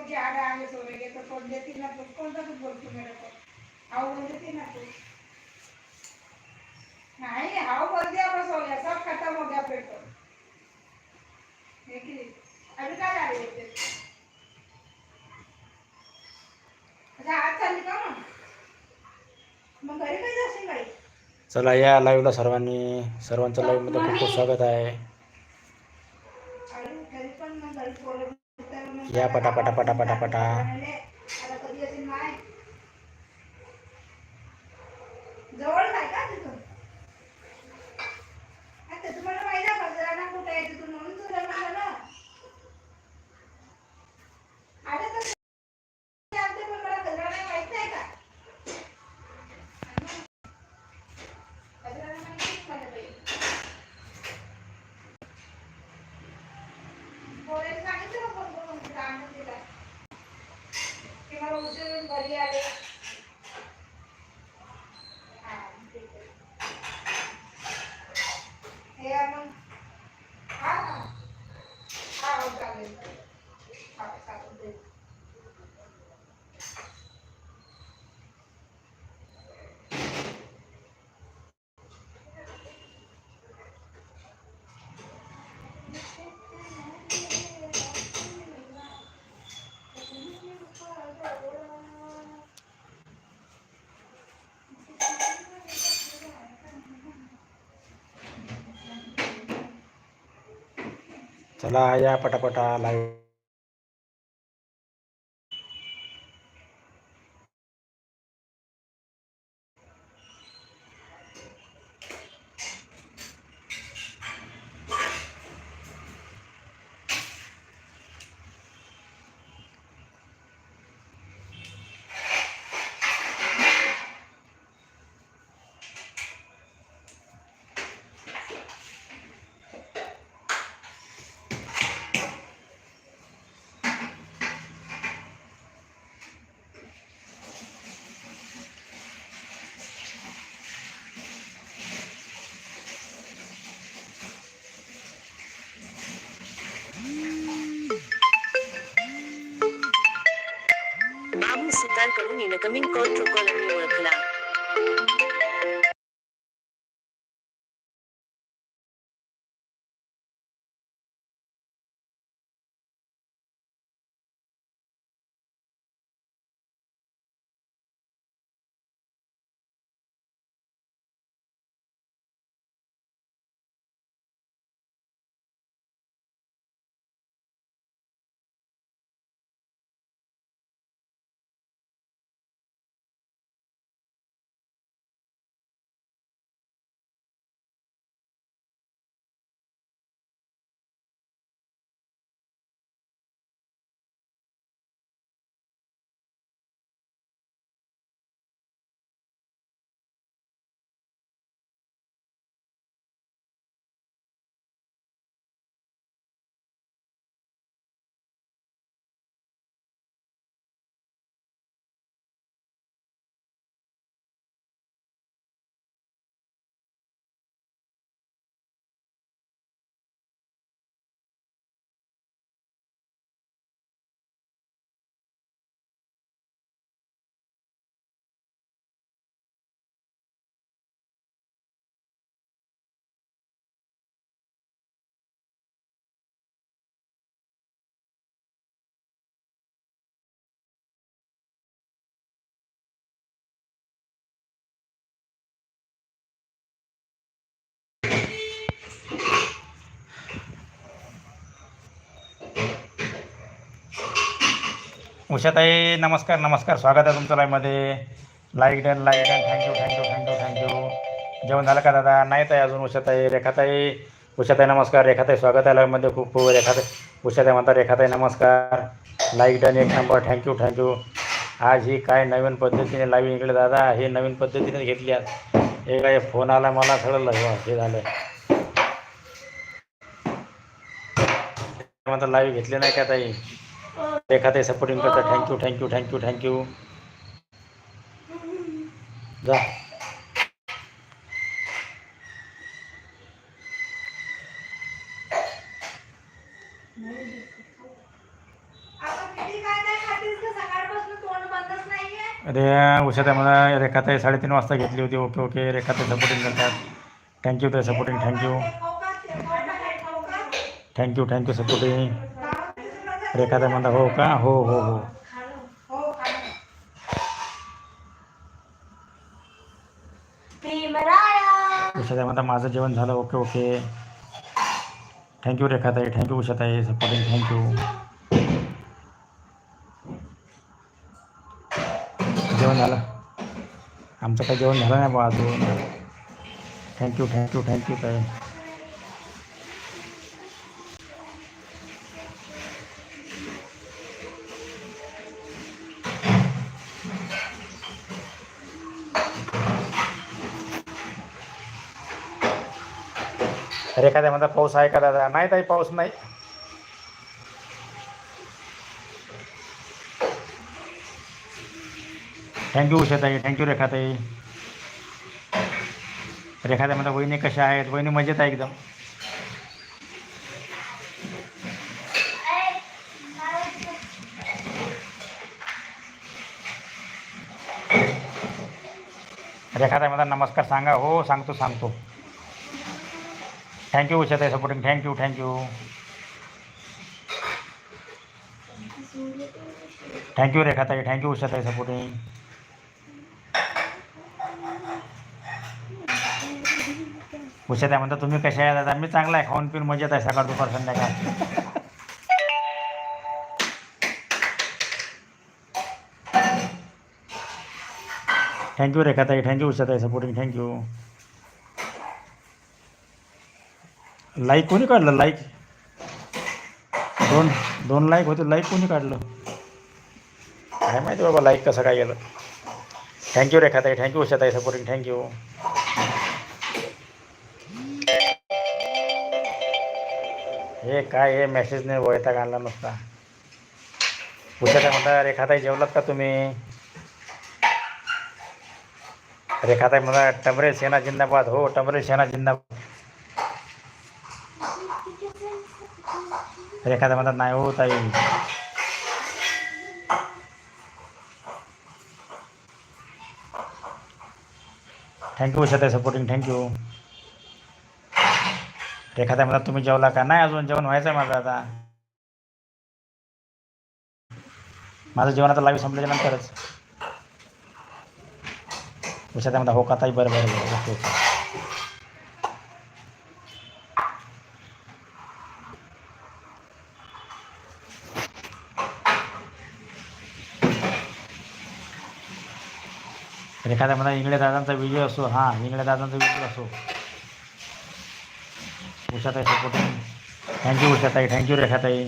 कोणची आडा आले सोडे गे तर कोण देते ना तू कोणता तू बोलतो मेरे हाव बोल देती ना तू? नहीं हाव बोल दिया बस हो गया सब खत्म हो गया फिर तो देखिए अभी क्या जा रही है फिर? अच्छा आज चालली का मग? मग घरी काही जाशील बाई? चला या लाईव्हला सर्वांनी सर्वांचं लाईव्हमध्ये खूप खूप स्वागत आहे. ya pada pada pada pada pada. चला या पटापटा लाईव्ह ఛానల్ కను నినకమిన్ కోట్రుకోలని వర్క్లా उषाताई नमस्कार नमस्कार. स्वागत आहे तुमचं लाईव्हमध्ये like done like done thank you thank you thank you thank you जेवण झालं का दादा? नाही ताई अजून उषाताई. रेखाताई उषाताई नमस्कार. रेखाताई स्वागत आहे लाईव्हमध्ये खूप खूप. रेखाताई उषाताई म्हणतात रेखाताई नमस्कार. लाईक डन एक नंबर थँक्यू थँक्यू आज ही काय नवीन पद्धतीने लाईव्ह इकडे दादा? हे नवीन पद्धतीने घेतली आज. हे काय फोन आला मला सगळं हो, हे झालं. म्हणतात लाईव्ह घेतले नाही का ताई? रेखाताई सपोर्टिंग करतात thank you thank you thank you thank you जा। आता किती काय नाही रे उषाताई मला रेखाताई साडेतीन वाजता घेतली होती ओके ओके रेखाताई सपोर्टिंग करतात थँक्यू ताई supporting thank you thank you thank you supporting रेखाताई म्हणता हो का? हो हो हो. उषाताई म्हणता माझं जेवण झालं. Okay okay. थँक्यू रेखाताई. थँक्यू उषाताई. सपोर्टिंग थँक्यू जेवण झालं. आमचं काही जेवण झालं नाही बा अजून. थँक्यू थँक्यू थँक्यू ताई. रेखाताई म्हणता पाऊस आहे का दादा? नाही ताई पाऊस नाही. थँक्यू उषाताई. थँक्यू रेखाताई. रेखाताई म्हणता वहिनी कशा आहेत? वहिनी मजेत आहे एकदम. रेखाताई म्हणता नमस्कार सांगा. हो सांगतो सांगतो. Thank you Ushatai supporting thank you thank you thank you Rekhatai thank you Ushatai supporting Ushatai म्हणता तुम्ही कशा आहे दादा मी चांगला आहे खाऊन पिऊन मजेत आहे सकाळ दुपार संध्याकाळ थँक्यू रेखाताई thank you Ushatai supporting thank you like कोणी काढलं? लाईक दोन दोन लाईक होते. लाईक कोणी काढलं? काय माहिती बाबा लाईक कसं काय गेलं? थँक्यू रेखाताई. थँक्यू उषाताई सपोर्टिंग थँक्यू हे काय हे मेसेजने वयता आणला नुसता. उषाताई म्हणता रेखाताई जेवलात का तुम्ही? रेखाताई म्हणता टमरे सेना जिंदाबाद. हो टमरे सेना जिंदाबाद. एखाद्या म्हणतात नाही हो ताई. थँक्यू उषाताई सपोर्टिंग थँक्यू एखाद्या म्हणतात तुम्ही जेवला का? नाही अजून जेवण व्हायचं आहे माझं आता. माझं जेवण आता लाईव्ह संपल्याच्या नंतरच. उषाताई म्हणता हो का ताई? बरं बरं बरं. ओके. तर एखाद्या म्हणा इंगळे दादांचा व्हिडिओ असो. हां इंगळे दादांचा व्हिडिओ असो. Ushatai supporting thank you Ushatai. Thank you रेखाताई.